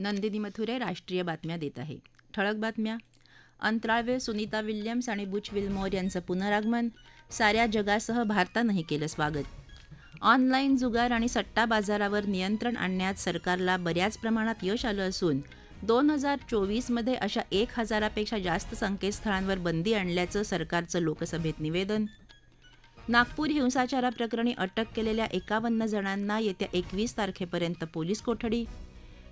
नंदिनी मथुरे राष्ट्रीय बातम्या देत आहे. ठळक बातम्या. अंतराळवीर सुनीता विल्यम्स आणि बुच विल्मोर यांचं पुनरागमन. साऱ्या जगासह भारतानंही केलं स्वागत. ऑनलाईन जुगार आणि सट्टा बाजारावर नियंत्रण आणण्यात सरकारला बऱ्याच प्रमाणात यश आलं असून दोन हजार चोवीसमध्ये अशा एक हजारापेक्षा जास्त संकेतस्थळांवर बंदी आणल्याचं सरकारचं लोकसभेत निवेदन. नागपूर हिंसाचाराप्रकरणी अटक केलेल्या एकावन्न जणांना येत्या एकवीस तारखेपर्यंत पोलीस कोठडी.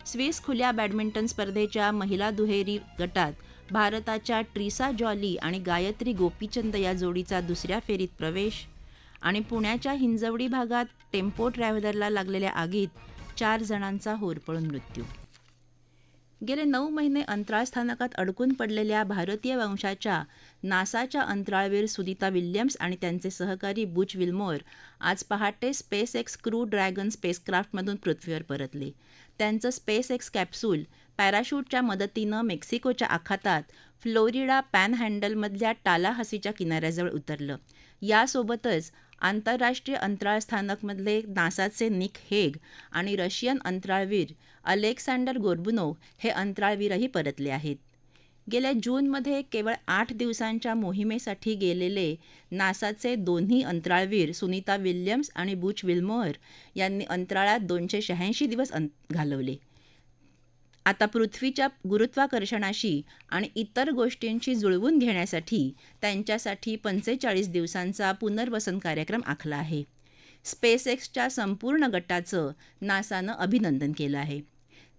स्विस खुल्या बॅडमिंटन स्पर्धेच्या महिला दुहेरी गटात भारताच्या ट्रिसा जॉली आणि गायत्री गोपीचंद या जोडीचा दुसऱ्या फेरीत प्रवेश आणि पुण्याच्या हिंजवडी भागात टेम्पो ट्रॅव्हलरला लागलेल्या आगीत चार जणांचा होरपळून मृत्यू. गेले नऊ महिने अंतराळ स्थानकात अडकून पडलेल्या भारतीय वंशाच्या नासाच्या अंतराळवीर सुनीता विल्यम्स आणि त्यांचे सहकारी बुच विल्मोर आज पहाटे स्पेस एक्स क्रू ड्रॅगन स्पेसक्राफ्टमधून पृथ्वीवर परतले. त्यांचं स्पेस एक्स कॅप्सूल पॅराशूटच्या मदतीनं मेक्सिकोच्या आखातात फ्लोरिडा पॅनहँडलमधल्या टालाहसीच्या किनाऱ्याजवळ उतरलं. यासोबतच आंतरराष्ट्रीय अंतराळ स्थानकमधले नासाचे निक हेग आणि रशियन अंतराळवीर अलेक्सांडर गोर्बुनोव हे अंतराळवीरही परतले आहेत. गेल्या जूनमध्ये केवळ आठ दिवसांच्या मोहिमेसाठी गेलेले नासाचे दोन्ही अंतराळवीर सुनीता विल्यम्स आणि बुच विल्मोअर यांनी अंतराळात दोनशे शहाऐंशी दिवस अं घालवले. आता पृथ्वीच्या गुरुत्वाकर्षणाशी आणि इतर गोष्टींशी जुळवून घेण्यासाठी त्यांच्यासाठी पंचेचाळीस दिवसांचा पुनर्वसन कार्यक्रम आखला आहे. स्पेस एक्सच्या संपूर्ण गटाचं नासानं अभिनंदन केलं आहे.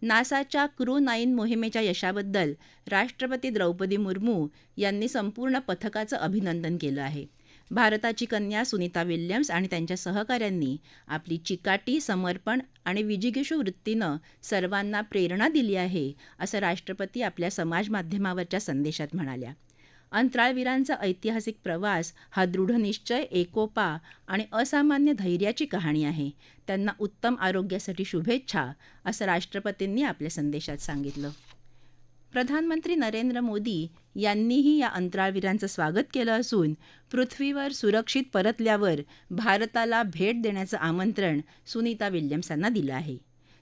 नासाच्या क्रू नाईन मोहिमेच्या यशाबद्दल राष्ट्रपती द्रौपदी मुर्मू यांनी संपूर्ण पथकाचं अभिनंदन केलं आहे. भारताची कन्या सुनीता विल्यम्स आणि त्यांच्या सहकाऱ्यांनी आपली चिकाटी समर्पण आणि विजिगीषू वृत्तीनं सर्वांना प्रेरणा दिली आहे असं राष्ट्रपती आपल्या समाजमाध्यमावरच्या संदेशात म्हणाल्या. अंतराळवीरांचा ऐतिहासिक प्रवास हा दृढनिश्चय एकोपा आणि असामान्य धैर्याची कहाणी आहे. त्यांना उत्तम आरोग्यासाठी शुभेच्छा असं राष्ट्रपतींनी आपल्या संदेशात सांगितलं. प्रधानमंत्री नरेंद्र मोदी यांनीही या अंतराळवीरांचं स्वागत केलं असून पृथ्वीवर सुरक्षित परतल्यावर भारताला भेट देण्याचं आमंत्रण सुनीता विल्यम्स यांना दिलं आहे.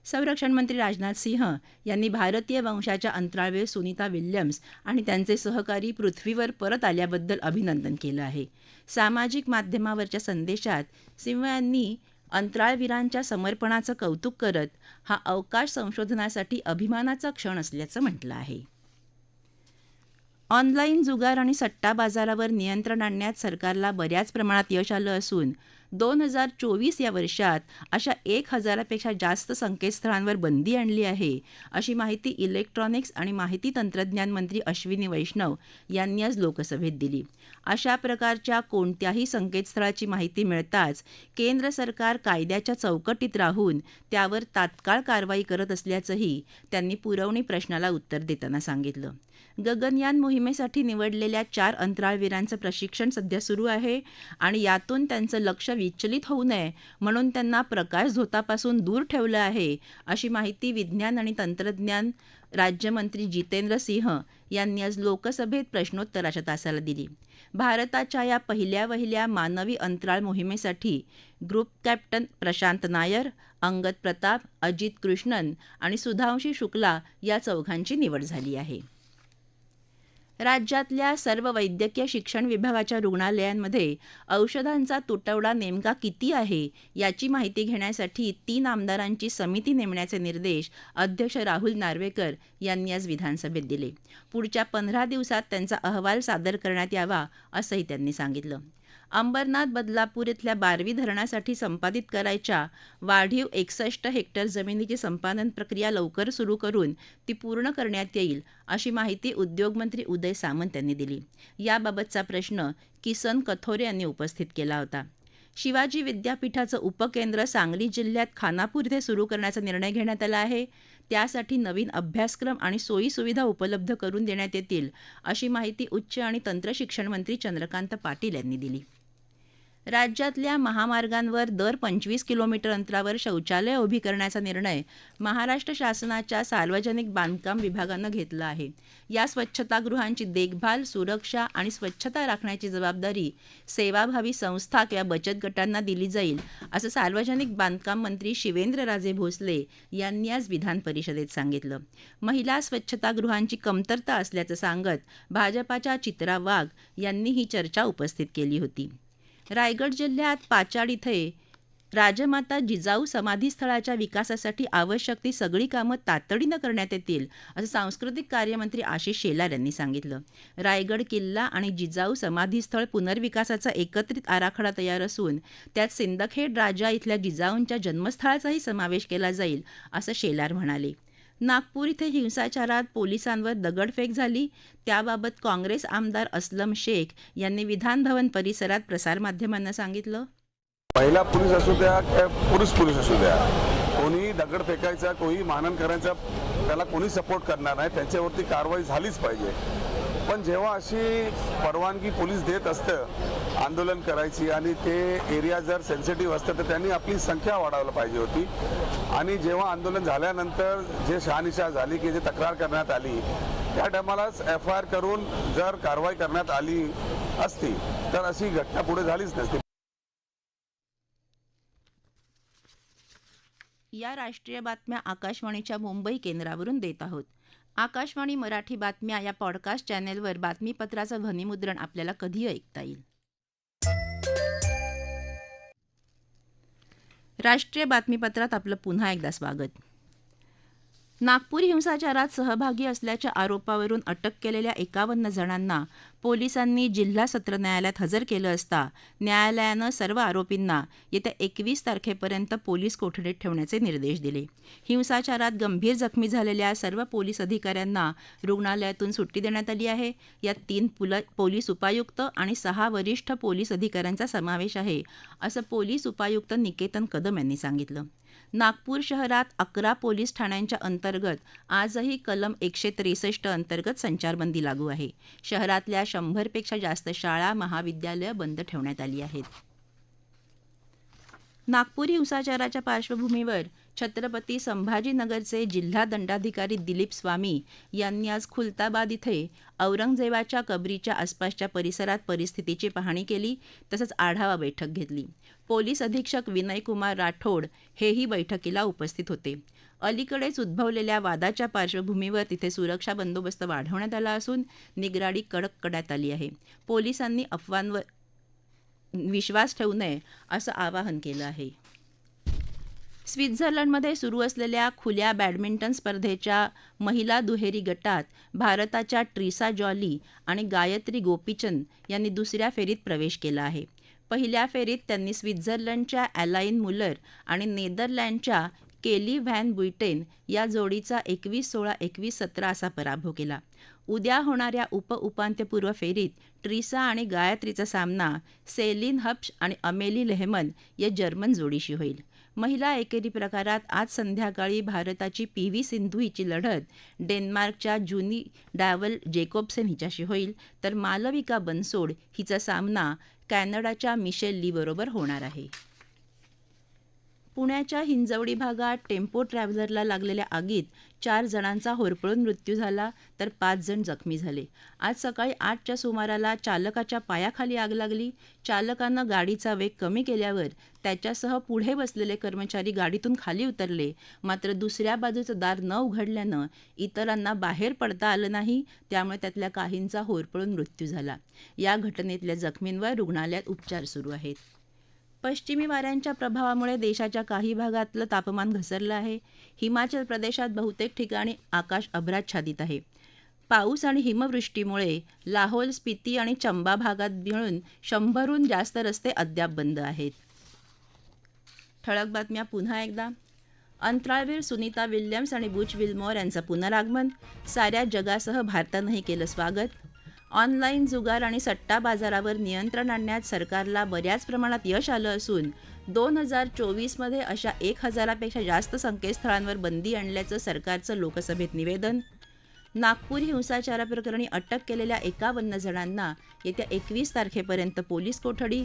संरक्षण मंत्री राजनाथ सिंह यांनी भारतीय वंशाच्या अंतराळवीर सुनीता विल्यम्स आणि त्यांचे सहकारी पृथ्वीवर परत आल्याबद्दल अभिनंदन केलं आहे. सामाजिक माध्यमावरच्या संदेशात सिंह यांनी अंतराळवीरांच्या समर्पणाचं कौतुक करत हा अवकाश संशोधनासाठी अभिमानाचा क्षण असल्याचं म्हटलं आहे. ऑनलाईन जुगार आणि सट्टा बाजारावर नियंत्रण आणण्यात सरकारला बऱ्याच प्रमाणात यश आलं असून दोन हजार चोवीस या वर्षात अशा एक हजारापेक्षा जास्त संकेतस्थळांवर बंदी आणली आहे. अशी माहिती इलेक्ट्रॉनिक्स आणि माहिती तंत्रज्ञान मंत्री अश्विनी वैष्णव यांनी आज लोकसभेत दिली. अशा प्रकारच्या कोणत्याही संकेतस्थळाची माहिती मिळताच केंद्र सरकार कायद्याच्या चौकटीत राहून त्यावर तात्काळ कारवाई करत असल्याचंही त्यांनी पुरवणी प्रश्नाला उत्तर देताना सांगितलं. गगनयान मोहिमेसाठी निवडलेल्या चार अंतराळवीरांचं प्रशिक्षण सध्या सुरू आहे आणि यातून त्यांचं लक्ष विचलित होऊ नये म्हणून त्यांना प्रकाश झोतापासून दूर ठेवलं आहे अशी माहिती विज्ञान आणि तंत्रज्ञान राज्यमंत्री जितेंद्र सिंह यांनी आज लोकसभेत प्रश्नोत्तराच्या तासाला दिली. भारताच्या या पहिल्या वहिल्या मानवी अंतराळ मोहिमेसाठी ग्रुप कॅप्टन प्रशांत नायर अंगद प्रताप अजित कृष्णन आणि सुधांशी शुक्ला या चौघांची निवड झाली आहे. राज्यातल्या सर्व वैद्यकीय शिक्षण विभागाच्या रुग्णालयांमध्ये औषधांचा तुटवडा नेमका किती आहे याची माहिती घेण्यासाठी तीन आमदारांची समिती नेमण्याचे निर्देश अध्यक्ष राहुल नार्वेकर यांनी आज विधानसभेत दिले. पुढच्या पंधरा दिवसात त्यांचा अहवाल सादर करण्यात यावा असंही त्यांनी सांगितलं. अंबरनाथ बदलापूर इथल्या बारवी धरणासाठी संपादित करायच्या वाढीव एकसष्ट हेक्टर जमिनीची संपादन प्रक्रिया लवकर सुरू करून ती पूर्ण करण्यात येईल अशी माहिती उद्योगमंत्री उदय सामंत यांनी दिली. याबाबतचा प्रश्न किसन कथोरे यांनी उपस्थित केला होता. शिवाजी विद्यापीठाचं उपकेंद्र सांगली जिल्ह्यात खानापूर इथे सुरू करण्याचा निर्णय घेण्यात आला आहे. त्यासाठी नवीन अभ्यासक्रम आणि सोयीसुविधा उपलब्ध करून देण्यात येतील अशी माहिती उच्च आणि तंत्रशिक्षण मंत्री चंद्रकांत पाटील यांनी दिली. राज्यातल्या महामार्गांवर दर पंचवीस किलोमीटर अंतरावर शौचालय उभी करण्याचा निर्णय महाराष्ट्र शासनाच्या सार्वजनिक बांधकाम विभागानं घेतला आहे. या स्वच्छतागृहांची देखभाल सुरक्षा आणि स्वच्छता राखण्याची जबाबदारी सेवाभावी संस्था किंवा बचत गटांना दिली जाईल असं सार्वजनिक बांधकाम मंत्री शिवेंद्रराजे भोसले यांनी आज विधान परिषदेत सांगितलं. महिला स्वच्छतागृहांची कमतरता असल्याचं सांगत भाजपाच्या चित्रा वाघ यांनी ही चर्चा उपस्थित केली होती. रायगड जिल्ह्यात पाचाड इथे राजमाता जिजाऊ समाधीस्थळाच्या विकासासाठी आवश्यक ती सगळी कामं तातडीनं करण्यात येतील असं सांस्कृतिक कार्यमंत्री आशिष शेलार यांनी सांगितलं. रायगड किल्ला आणि जिजाऊ समाधीस्थळ पुनर्विकासाचा एकत्रित आराखडा तयार असून त्यात सिंदखेड राजा इथल्या जिजाऊंच्या जन्मस्थळाचाही समावेश केला जाईल असं शेलार म्हणाले. नागपूर इथे हिंसाचारात पोलिसांवर दगडफेक झाली. त्याबाबत काँग्रेस आमदार अस्लम शेख यांनी विधानभवन परिसरात प्रसारमाध्यमांना सांगितलं. महिला पोलीस असू द्या किंवा पुरुष पोलीस असू द्या. कोणी दगड फेकायचा कोणी मानन करायचा त्याला कोणी सपोर्ट करणार नाही. त्यांच्यावरती कारवाई झालीच पाहिजे. पण जेव्हा अशी परवानगी पोलीस देत असतं आंदोलन करायची आणि ते एरिया जर सेन्सिटिव्ह असतं तर त्यांनी आपली संख्या वाढवायला पाहिजे होती. आणि जेव्हा आंदोलन झाल्यानंतर जे शहानिशा झाली की जे तक्रार करण्यात आली त्या टायमालाच एफ आय आर करून जर कारवाई करण्यात आली असती तर अशी घटना पुढे झालीच नसती. या राष्ट्रीय बातम्या आकाशवाणीच्या मुंबई केंद्रावरून देत आहोत. आकाशवाणी मराठी बातम्या या पॉडकास्ट चॅनेलवर बातमीपत्राचं ध्वनिमुद्रण आपल्याला कधी ऐकता येईल? राष्ट्रीय बातमीपत्रात आपलं पुन्हा एकदा स्वागत. नागपूर हिंसाचारात सहभागी असल्याच्या आरोपावरून अटक केलेल्या एकावन्न जणांना पोलिसांनी जिल्हा सत्र न्यायालयात हजर केलं असता न्यायालयानं सर्व आरोपींना येत्या एकवीस तारखेपर्यंत पोलीस कोठडीत ठेवण्याचे निर्देश दिले. हिंसाचारात गंभीर जखमी झालेल्या सर्व पोलीस अधिकाऱ्यांना रुग्णालयातून सुट्टी देण्यात आली आहे. यात तीन पुल पोलीस उपायुक्त आणि सहा वरिष्ठ पोलीस अधिकाऱ्यांचा समावेश आहे असं पोलीस उपायुक्त निकेतन कदम यांनी सांगितलं. नागपूर शहरात अकरा पोलीस ठाण्यांच्या अंतर्गत आजही कलम एकशे त्रेसष्ट अंतर्गत संचारबंदी लागू आहे. शहरातल्या शंभरपेक्षा जास्त शाळा महाविद्यालयं बंद ठेवण्यात आली आहेत. नागपूर हिंसाचाराच्या पार्श्वभूमीवर छत्रपती संभाजीनगरचे जिल्हा दंडाधिकारी दिलीप स्वामी यांनी आज खुलताबाद इथे औरंगजेबाच्या कबरीच्या आसपासच्या परिसरात परिस्थितीची पाहणी केली तसंच आढावा बैठक घेतली. पोलीस अधीक्षक विनयकुमार राठोड हेही बैठकीला उपस्थित होते. अलीकडेच उद्भवलेल्या वादाच्या पार्श्वभूमीवर तिथे सुरक्षा बंदोबस्त वाढवण्यात आला असून निगराणी कडक करण्यात आली आहे. पोलिसांनी अफवांवर विश्वास ठेवू नये असं आवाहन केलं आहे. स्वित्झर्लंडमध्ये सुरू असलेल्या खुल्या बॅडमिंटन स्पर्धेच्या महिला दुहेरी गटात भारताच्या ट्रिसा जॉली आणि गायत्री गोपीचंद यांनी दुसऱ्या फेरीत प्रवेश केला आहे. पहिल्या फेरीत त्यांनी स्वित्झर्लंडच्या ॲलाईन मुलर आणि नेदरलँडच्या केली व्हॅन बुईटेन या जोडीचा एकवीस सोळा एकवीस सतरा असा पराभव केला. उद्या होणाऱ्या उप उपांत्यपूर्व फेरीत ट्रिसा आणि गायत्रीचा सामना सेलिन हप्श आणि अमेली लेहमन या जर्मन जोडीशी होईल. महिला एकेरी प्रकारात आज संध्याकाळी भारताची पी व्ही सिंधू हिची लढत डेन्मार्कच्या जुनी डॅवल जेकोबसेन हिच्याशी होईल तर मालविका बनसोड हिचा सामना कॅनडाच्या मिशेल लीबरोबर होणार आहे. पुण्याच्या हिंजवडी भागात टेम्पो ट्रॅव्हलरला लागलेल्या आगीत चार जणांचा होरपळून मृत्यू झाला तर पाच जण जखमी झाले. आज सकाळी आठच्या सुमाराला चालकाच्या पायाखाली आग लागली. चालकानं गाडीचा वेग कमी केल्यावर त्याच्यासह पुढे बसलेले कर्मचारी गाडीतून खाली उतरले. मात्र दुसऱ्या बाजूचं दार न उघडल्यानं इतरांना बाहेर पडता आलं नाही त्यामुळे त्यातल्या काहींचा होरपळून मृत्यू झाला. या घटनेतल्या जखमींवर रुग्णालयात उपचार सुरू आहेत. पश्चिमी वाऱ्यांच्या प्रभावामुळे देशाच्या काही भागातलं तापमान घसरलं आहे. हिमाचल प्रदेशात बहुतेक ठिकाणी आकाश अभ्राच्छादित आहे. पाऊस आणि हिमवृष्टीमुळे लाहोल स्पिती आणि चंबा भागात मिळून शंभरहून जास्त रस्ते अद्याप बंद आहेत. ठळक बातम्या पुन्हा एकदा. अंतराळवीर सुनीता विल्यम्स आणि बुच विल्मोर यांचं पुनरागमन. साऱ्या जगासह भारतानंही केलं स्वागत. ऑनलाईन जुगार आणि सट्टा बाजारावर नियंत्रण आणण्यात सरकारला बऱ्याच प्रमाणात यश आलं असून दोन हजार चोवीसमध्ये अशा एक हजारापेक्षा जास्त संकेतस्थळांवर बंदी आणल्याचं सरकारचं लोकसभेत निवेदन. नागपूर हिंसाचाराप्रकरणी अटक केलेल्या एकावन्न जणांना येत्या एकवीस तारखेपर्यंत पोलीस कोठडी.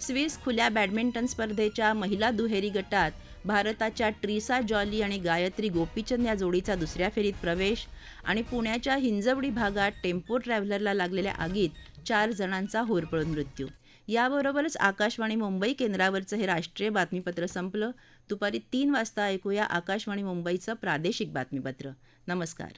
स्विस खुल्या बॅडमिंटन स्पर्धेच्या महिला दुहेरी गटात भारताच्या ट्रिसा जॉली आणि गायत्री गोपीचंद या जोडीचा दुसऱ्या फेरीत प्रवेश आणि पुण्याच्या हिंजवडी भागात टेम्पो ट्रॅव्हलरला लागलेल्या आगीत चार जणांचा होरपळून मृत्यू. याबरोबरच आकाशवाणी मुंबई केंद्रावरचं हे राष्ट्रीय बातमीपत्र संपलं. दुपारी तीन वाजता ऐकूया आकाशवाणी मुंबईचं प्रादेशिक बातमीपत्र. नमस्कार.